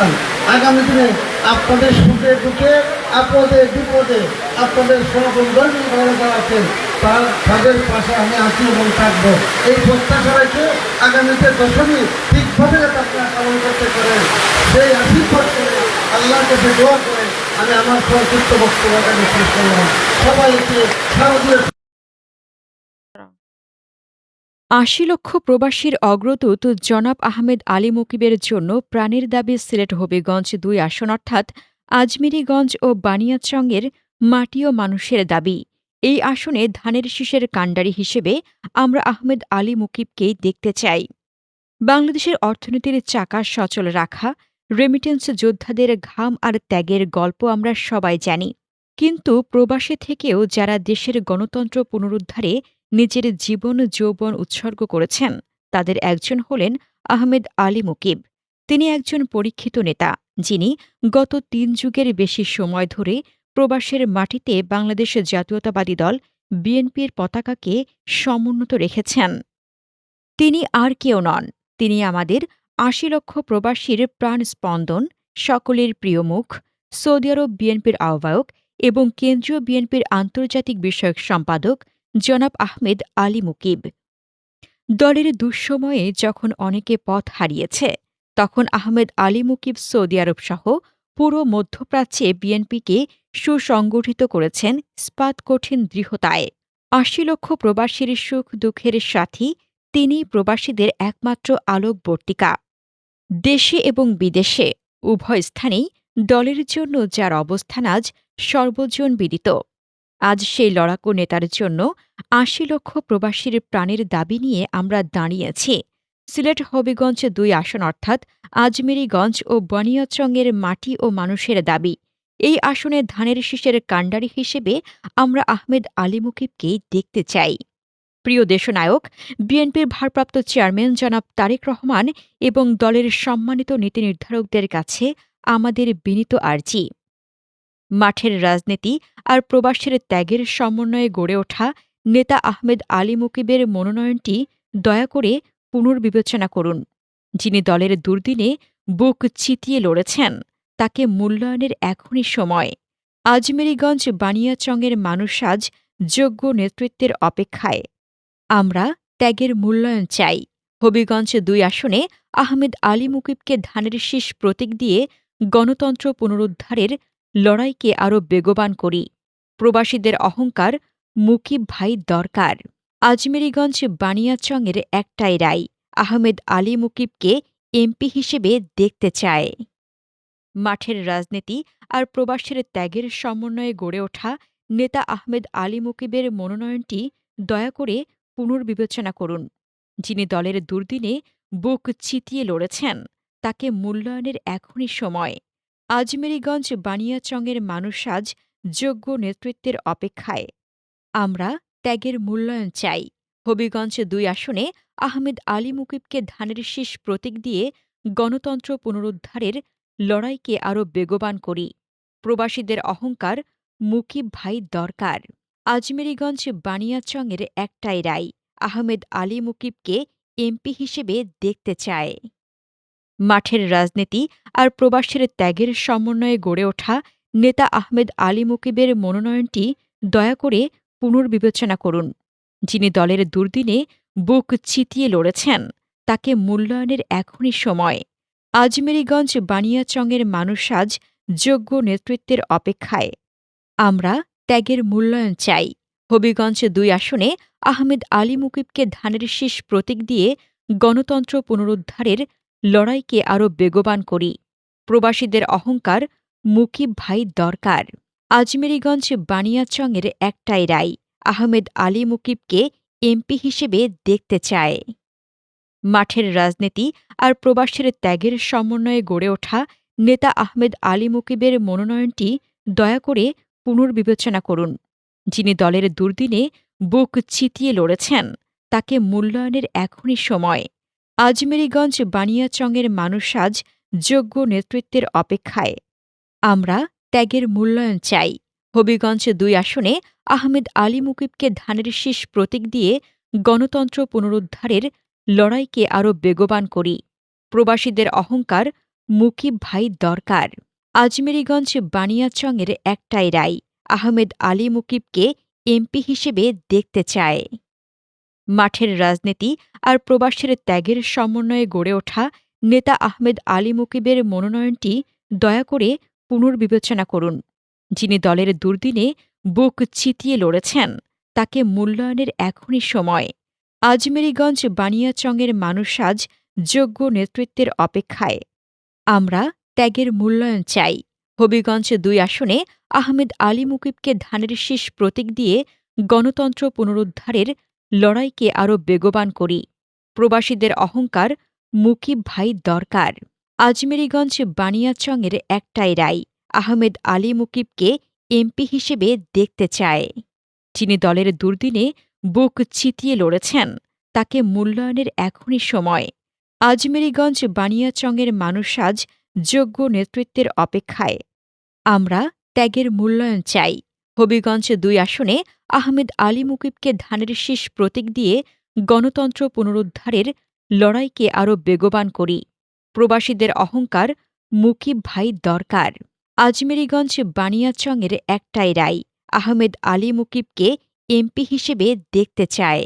সন্তান আগামী দিনে আপনাদের সুখে দুঃখে আপদে বিপদে, আপনাদের সহকর্মী ভাইরা যারা আছেন, তার তাদের পাশে আমি আছি এবং থাকব। এই প্রত্যাশা আগামীতে দশমী ঠিকভাবে যাতে আপনারা পালন করতে পারেন, সেই আশীর্বাদ করে আল্লাহর কাছে দোয়া করে আমি আমার সংক্ষিপ্ত বক্তব্য এখানে শেষ করলাম। সবাইকে শারদীয় আশি লক্ষ প্রবাসীর অগ্রদূত জনাব আহমেদ আলী মুকিবের জন্য প্রাণের দাবি সিলেট হবিগঞ্জ দুই আসন অর্থাৎ আজমিরিগঞ্জ ও বানিয়াচংয়ের মাটি ও মানুষের দাবি। এই আসনে ধানের শীষের কাণ্ডারি হিসেবে আমরা আহমেদ আলী মুকিবকেই দেখতে চাই। বাংলাদেশের অর্থনীতির চাকা সচল রাখা রেমিটেন্স যোদ্ধাদের ঘাম আর ত্যাগের গল্প আমরা সবাই জানি। কিন্তু প্রবাসে থেকেও যারা দেশের গণতন্ত্র পুনরুদ্ধারে নিজের জীবন যৌবন উৎসর্গ করেছেন। তাদের একজন হলেন আহমেদ আলী মুকিব। তিনি একজন পরীক্ষিত নেতা, যিনি গত তিন যুগের বেশি সময় ধরে প্রবাসের মাটিতে বাংলাদেশ জাতীয়তাবাদী দল বিএনপির পতাকাকে সমুন্নত রেখেছেন। তিনি আর কেউ নন। তিনি আমাদের আশি লক্ষ প্রবাসীর প্রাণ স্পন্দন সকলের প্রিয় মুখ, সৌদি আরব বিএনপির আহ্বায়ক এবং কেন্দ্রীয় বিএনপির আন্তর্জাতিক বিষয়ক সম্পাদক জনাব আহমেদ আলী মুকিব। দলের দুঃসময়ে যখন অনেকে পথ হারিয়েছে, তখন আহমেদ আলী মুকিব সৌদি আরব সহ পুরো মধ্যপ্রাচ্যে বিএনপিকে সুসংগঠিত করেছেন স্পাত কঠিন দৃঢ়তায়। আশি লক্ষ প্রবাসীর সুখ দুঃখের সাথী তিনি প্রবাসীদের একমাত্র আলোকবর্তিকা দেশে এবং বিদেশে উভয় স্থানেই দলের জন্য যার অবস্থান আজ সর্বজন বিদিত। আজ সেই লড়াকু নেতার জন্য আশি লক্ষ প্রবাসীর প্রাণের দাবি নিয়ে আমরা দাঁড়িয়েছি। সিলেট হবিগঞ্জ দুই আসন অর্থাৎ আজমেরিগঞ্জ ও বনিয়াচংয়ের মাটি ও মানুষের দাবি। এই আসনে ধানের শীষের কাণ্ডারি হিসেবে আমরা আহমেদ আলী মুকিবকেই দেখতে চাই। প্রিয় দেশনায়ক, বিএনপির ভারপ্রাপ্ত চেয়ারম্যান জনাব তারেক রহমান এবং দলের সম্মানিত নীতি নির্ধারকদের কাছে আমাদের বিনীত আর্জি। মাঠের রাজনীতি আর প্রবাসের ত্যাগের সমন্বয়ে গড়ে ওঠা নেতা আহমেদ আলী মুকিবের মনোনয়নটি দয়া করে পুনর্বিবেচনা করুন। যিনি দলের দুর্দিনে বুক চিতিয়ে লড়েছেন, তাকে মূল্যায়নের এখনই সময়। আজমেরিগঞ্জ বানিয়াচংয়ের মানুষ আজ যোগ্য নেতৃত্বের অপেক্ষায়। আমরা ত্যাগের মূল্যায়ন চাই। হবিগঞ্জ দুই আসনে আহমেদ আলী মুকিবকে ধানের শীষ প্রতীক দিয়ে গণতন্ত্র পুনরুদ্ধারের লড়াইকে আরও বেগবান করি। প্রবাসীদের অহংকার মুকিব ভাই দরকার। আজমেরিগঞ্জ বানিয়াচংয়ের একটাই রায়, আহমেদ আলী মুকিবকে এমপি হিসেবে দেখতে চায়। মাঠের রাজনীতি আর প্রবাসীর ত্যাগের সমন্বয়ে গড়ে ওঠা নেতা আহমেদ আলী মুকিবের মনোনয়নটি দয়া করে পুনর্বিবেচনা করুন। যিনি দলের দুর্দিনে বুক চিতিয়ে লড়েছেন, তাকে মূল্যায়নের এখনই সময়। আজমেরিগঞ্জ বানিয়াচংয়ের মানুষ আজ যোগ্য নেতৃত্বের অপেক্ষায়। আমরা ত্যাগের মূল্যায়ন চাই। হবিগঞ্জ দুই আসনে আহমেদ আলী মুকিবকে ধানের শীষ প্রতীক দিয়ে গণতন্ত্র পুনরুদ্ধারের লড়াইকে আরও বেগবান করি। প্রবাসীদের অহংকার মুকিব ভাই দরকার। আজমেরিগঞ্জ বানিয়াচংয়ের একটাই রায়, আহমেদ আলী মুকিবকে এমপি হিসেবে দেখতে চায়। মাঠের রাজনীতি আর প্রবাসের ত্যাগের সমন্বয়ে গড়ে ওঠা নেতা আহমেদ আলী মুকিবের মনোনয়নটি দয়া করে পুনর্বিবেচনা করুন। যিনি দলের দুর্দিনে বুক চিতিয়ে লড়েছেন, তাকে মূল্যায়নের এখনই সময়। আজমেরিগঞ্জ বানিয়াচংয়ের মানুষ আজ যোগ্য নেতৃত্বের অপেক্ষায়। আমরা ত্যাগের মূল্যায়ন চাই। হবিগঞ্জ দুই আসনে আহমেদ আলী মুকিবকে ধানের শীষ প্রতীক দিয়ে গণতন্ত্র পুনরুদ্ধারের লড়াইকে আরও বেগবান করি। প্রবাসীদের অহংকার মুকিব ভাই দরকার। আজমেরিগঞ্জ বানিয়াচংয়ের একটাই রায়, আহমেদ আলী মুকিবকে এমপি হিসেবে দেখতে চায়। মাঠের রাজনীতি আর প্রবাসের ত্যাগের সমন্বয়ে গড়ে ওঠা নেতা আহমেদ আলী মুকিবের মনোনয়নটি দয়া করে পুনর্বিবেচনা করুন। যিনি দলের দুর্দিনে বুক চিতিয়ে লড়েছেন, তাকে মূল্যায়নের এখনই সময়। আজমেরিগঞ্জ বানিয়াচংয়ের মানুষ আজ যোগ্য নেতৃত্বের অপেক্ষায়। আমরা ত্যাগের মূল্যায়ন চাই। হবিগঞ্জ দুই আসনে আহমেদ আলী মুকিবকে ধানের শীষ প্রতীক দিয়ে গণতন্ত্র পুনরুদ্ধারের লড়াইকে আরও বেগবান করি। প্রবাসীদের অহংকার মুকিব ভাই দরকার। আজমেরিগঞ্জ বানিয়াচংয়ের একটাই রায়, আহমেদ আলী মুকিবকে এমপি হিসেবে দেখতে চায়। মাঠের রাজনীতি আর প্রবাসীর ত্যাগের সমন্বয়ে গড়ে ওঠা নেতা আহমেদ আলী মুকিবের মনোনয়নটি দয়া করে পুনর্বিবেচনা করুন। যিনি দলের দুর্দিনে বুক চিতিয়ে লড়েছেন, তাকে মূল্যায়নের এখনই সময়। আজমেরিগঞ্জ বানিয়াচংয়ের মানুষ আজ যোগ্য নেতৃত্বের অপেক্ষায়। আমরা ত্যাগের মূল্যায়ন চাই। হবিগঞ্জ দুই আসনে আহমেদ আলী মুকিবকে ধানের শীষ প্রতীক দিয়ে গণতন্ত্র পুনরুদ্ধারের লড়াইকে আরও বেগবান করি। প্রবাসীদের অহংকার মুকিব ভাই দরকার। আজমেরিগঞ্জ বানিয়াচংয়ের একটাই রায়, আহমেদ আলী মুকিবকে এমপি হিসেবে দেখতে চায়। যিনি দলের দুর্দিনে বুক চিতিয়ে লড়েছেন, তাকে মূল্যায়নের এখনই সময়। আজমেরিগঞ্জ বানিয়াচংয়ের মানুষ আজ যোগ্য নেতৃত্বের অপেক্ষায়। আমরা ত্যাগের মূল্যায়ন চাই। হবিগঞ্জ দুই আসনে আহমেদ আলী মুকিবকে ধানের শীষ প্রতীক দিয়ে গণতন্ত্র পুনরুদ্ধারের লড়াইকে আরও বেগবান করি। প্রবাসীদের অহংকার মুকিব ভাই দরকার। আজমেরিগঞ্জ বানিয়াচংয়ের একটাই রায়, আহমেদ আলী মুকিবকে এমপি হিসেবে দেখতে চায়।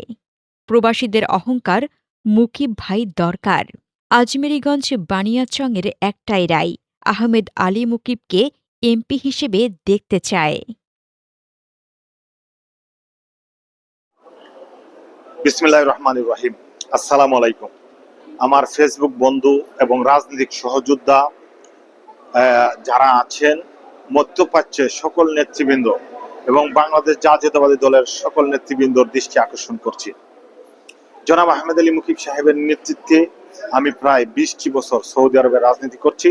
প্রবাসীদের অহংকার মুকিব ভাই দরকার। আজমেরিগঞ্জ বানিয়াচংয়ের একটাই রায়, আহমেদ আলী মুকিবকে এমপি হিসেবে দেখতে চায়। বিসমিল্লাহ রহমান রহিম। আসসালামু আলাইকুম। আমার ফেসবুক বন্ধু এবং রাজনৈতিক সহযোদ্ধা যারা আছেন মধ্যপ্রাচ্যের সকল নেতৃবৃন্দ এবং বাংলাদেশ জাতীয়তাবাদী দলের সকল নেতৃবৃন্দর দৃষ্টি আকর্ষণ করছি। জনাব আহমেদ আলী মুকিব সাহেবের নেতৃত্বে আমি প্রায় বিশটি বছর সৌদি আরবে রাজনীতি করছি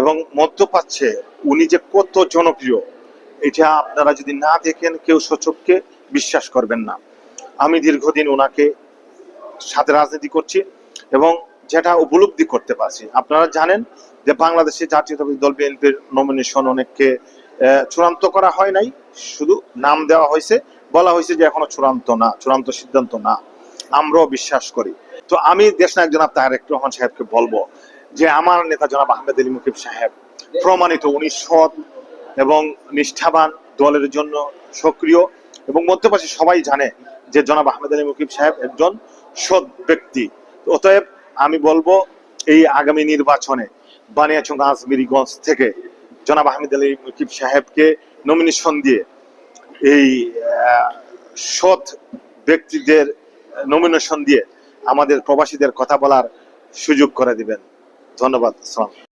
এবং মধ্যপ্রাচ্যে উনি যে কত জনপ্রিয়, এটা আপনারা যদি না দেখেন, কেউ সচককে বিশ্বাস করবেন না। আমি দীর্ঘদিন ওনাকে সাথে রাজনীতি করছি এবং যেটা উপলব্ধি করতে পারছি। আপনারা জানেন যে বাংলাদেশে জাতীয়তাবাদী দল বিএনপির নমিনেশন অনেককে চূড়ান্ত করা হয় নাই। শুধু নাম দেওয়া হয়েছে। বলা হয়েছে যে এখনও চূড়ান্ত না, চূড়ান্ত সিদ্ধান্ত না। আমরাও বিশ্বাস করি। তো আমি দেশনায়ক জনাব তারেক রহমান সাহেবকে বলব যে আমার নেতা জনাব আহমেদ আলী মুকিব সাহেব প্রমাণিত, উনি সৎ এবং নিষ্ঠাবান দলের জন্য সক্রিয় এবং মধ্যপ্রাচ্যে সবাই জানে যে জনাব আহমেদ আলী মুকিব সাহেব একজন সৎ ব্যক্তি। অতএব আমি বলব, এই আগামী নির্বাচনে বানিয়াচং আজমিরিগঞ্জ থেকে জনাব আহমেদ আলী মুকিব সাহেবকে নমিনেশন দিয়ে এই সৎ ব্যক্তিদের নমিনেশন দিয়ে আমাদের প্রবাসীদের কথা বলার সুযোগ করে দিবেন। ধন্যবাদ, আসসালাম